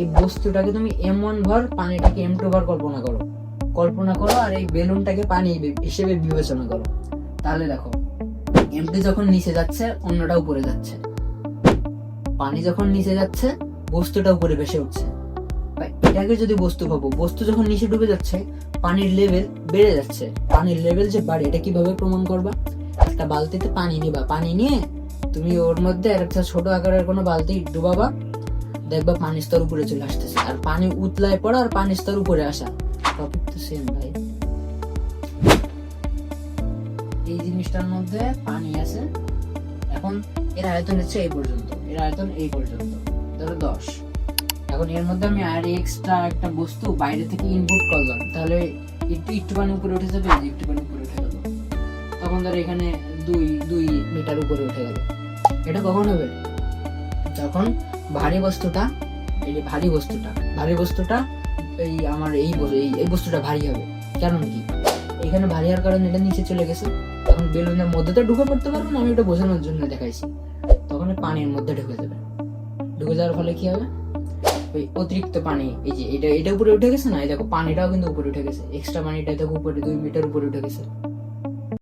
এই বস্তুটাকে তুমি এম ওয়ান ভর, পানিটাকে এম টু ভর কল্পনা করো। কল্পনা করো আর এই বেলুনটাকে পানি হিসেবে বিবেচনা করো। তাহলে দেখো, এমটি যখন নিচে যাচ্ছে, অন্যটা উপরে যাচ্ছে। পানি যখন নিচে যাচ্ছে, বস্তুটা উপরে ভেসে উঠছে। এটাকে যদি বস্তু ভাবো, বস্তু যখন নিচে ডুবে যাচ্ছে, পানির লেভেল বেড়ে যাচ্ছে। পানির লেভেল যে বাড়ে, এটা কীভাবে প্রমাণ করবা? একটা বালতিতে পানি নিবা। পানি নিয়ে তুমি ওর মধ্যে একটা ছোট আকারের কোনো বালতি ডুবাবা। দেখবা পানির স্তর উপরে চলে আসতেছে। আর পানি উতলায় পড়া আর পানির স্তর উপরে আসা। টপিক তো সেম ভাই। এই জিনিসটার মধ্যে পানি আছে। এখন এর আয়তন হচ্ছে এই পর্যন্ত। এর আয়তন এই পর্যন্ত। ধরো দশ। এখন এর মধ্যে আমি আর এক্সট্রা একটা বস্তু বাইরে থেকে ইনপুট করলাম। তাহলে একটু একটু পানি উপরে উঠে যাবে একটু পানি উপরে উঠে গেল। তখন ধরো এখানে দুই দুই মিটার উপরে উঠে গেল। এটা কখন হবে? যখন ভারী বস্তুটা, এই যে ভারী বস্তুটা ভারী বস্তুটা এই আমার এই এই- বস্তুটা ভারী হবে। কারণ কি? এখানে ভারী হওয়ার কারণে এটা নিচে চলে গেছে। তখন বেলুনের মধ্যে তো ঢুকে পড়তে পারব না, আমি এটা বোঝানোর জন্য দেখাইছি। তখন পানির মধ্যে ঢুকে যাবে। ঢুকে যাওয়ার ফলে কি হবে? ওই অতিরিক্ত পানি, এই যে এটা এটা উপরে উঠে গেছে না? এই দেখো, পানিটাও কিন্তু উপরে উঠে গেছে। এক্সট্রা পানিটা দেখো, উপরে, দুই মিটার উপরে উঠে গেছে।